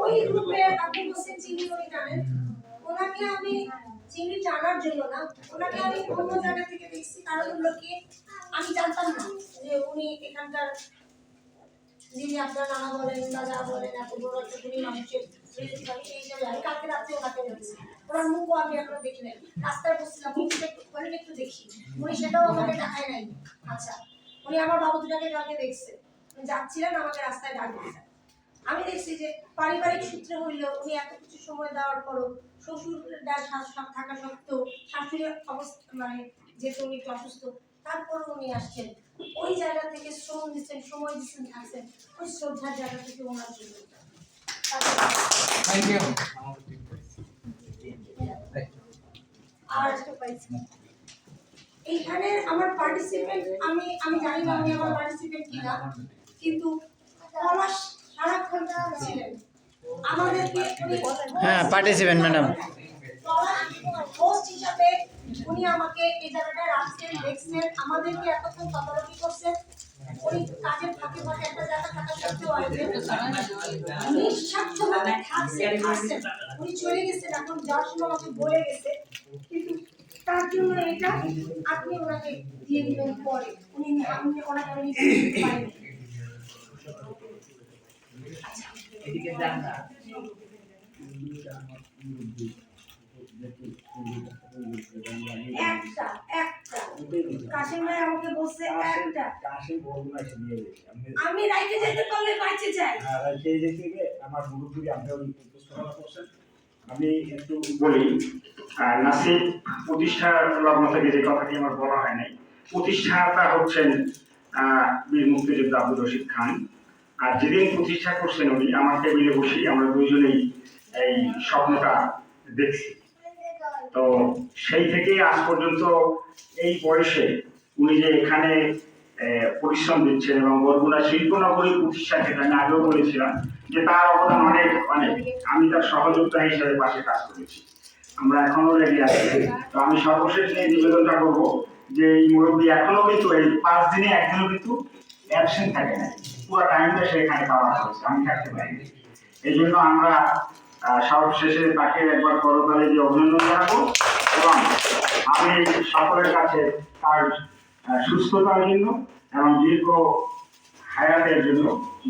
ওই চিনি উনি জানেন ওনাকে আমি চিনি জানার জন্য না ওনাকে আমি অন্য জায়গা থেকে দেখছি কারণ হলো কি আমি জানতাম না যে উনি এখানকার যিনি আপনার নানা বলেন, বা যা বলেন, এত বড় একটা মানুষের আমি দেখছি। ওনার মুখও আমি একটু দেখি। উনি সেটাও নাই। আচ্ছা উনি আমার বাবু দুটাকে যাচ্ছিলেন আমাকে রাস্তায় আমি দেখছি যে পারিবারিক সূত্রে হইলেও উনি এত কিছু সময় দেওয়ার পরও শ্বশুর থাকা সত্ত্বেও শাশুড়ি অবস্থা মানে যেহেতু উনি একটু অসুস্থ তারপরও উনি আসছেন। ওই জায়গা থেকে শ্রম দিচ্ছেন সময় দিচ্ছেন থাকছেন। ওই শ্রদ্ধার জায়গা থেকে ওনার জন্য। আর এইখানে আমার পার্টিসিপেন্ট আমি আমি জানি না উনি আমার পার্টিসিপেন্ট কিনা কিন্তু পলাশ সারাক্ষণ ছিলেন। আমাদেরকে উনি হ্যাঁ, participant, madam. হোস্ট হিসাবে উনি আমাকে এই রাখছেন দেখছেন আমাদেরকে এতক্ষণ তদারকি করছেন উনি কাজের ফাঁকে ফাঁকে একটা জায়গা থাকা উনি চলে গেছেন, এখন যাওয়ার সময় আমাকে বলে গেছে। কিন্তু তার জন্য এটা আপনি ওনাকে দিয়ে উনি পারিনি। একটা একটা কাশিম ভাই আমাকে বলছে একটা। আমি রাইতে যেতে পারলে বাইচে যাই। সেই দিক থেকে আমার মুরব্বী আপনি উপস্থাপনা করছেন। আমি একটু বলি নাসিব প্রতিষ্ঠা লগ্ন থেকে যে কথাটি আমার বলা হয় নাই প্রতিষ্ঠাতা হচ্ছেন আহ, বীর মুক্তিযোদ্ধা আব্দুর রশিদ খান। আর যেদিন প্রতিষ্ঠা করছেন উনি আমার টেবিলে বসে আমরা দুইজনেই এই স্বপ্নটা দেখছি। তো সেই থেকে আজ পর্যন্ত এই বয়সে উনি যে এখানে পরিশ্রম দিচ্ছেন এবং বরগুনা শিল্পনগরী প্রতিষ্ঠা ক্ষেত্রে আমি আগেও বলেছিলাম যে তার অবদান অনেক অনেক আমি তার সহযোগিতা হিসেবে পাশে কাজ করেছি। আমরা এখনও রেডি আছি। তো আমি সর্বশেষ এই নিবেদনটা করব যে এই মুরব্বী এখনও কিন্তু এই পাঁচ দিনে একদিনও কিন্তু অ্যাবসেন্ট থাকে না। পুরো টাইমটা সেখানে পাওয়া হয়েছে। আমি থাকতে পারিনি। এই জন্য আমরা সর্বশেষে তাকে একবার করতালি দিয়ে অভিনন্দন জানাব এবং আমি সকলের কাছে তার সুস্থতার জন্য এবং দীর্ঘ হায়াতের জন্য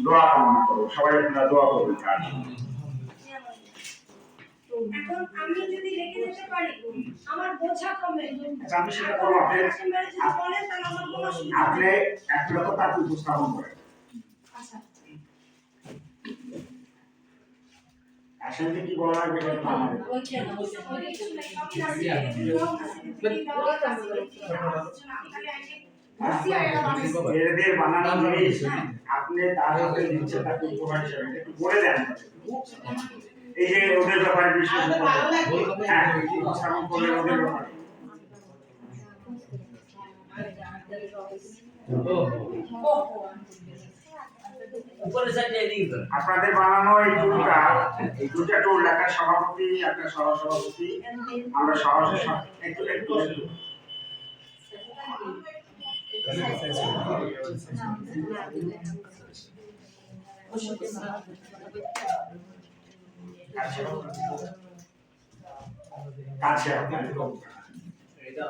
দোয়া কামনা করব। সবাই আপনারা দোয়া করবেন তার এখন আমি যদি রেখে যেতে পারি আমার বোঝা কমে। আচ্ছা, আমি সেটা করব আপনি একটা কথা উপস্থাপন করেন। আসলে কি বলা লাগবে। এদের বানানো জিনিস আপনি তার হাতে দিচ্ছে তাকে উপহার হিসেবে একটু বলে দেন এই যে ওদের ব্যাপারে বিশেষ করে হ্যাঁ উপস্থাপন করলেন ওদের ব্যাপারে আপনাদের বানানো এই টুলটা এই দুটা টুল একটা সভাপতি একটা সহসভাপতি, আমরা সহসে একটু একটু আচ্ছা এটা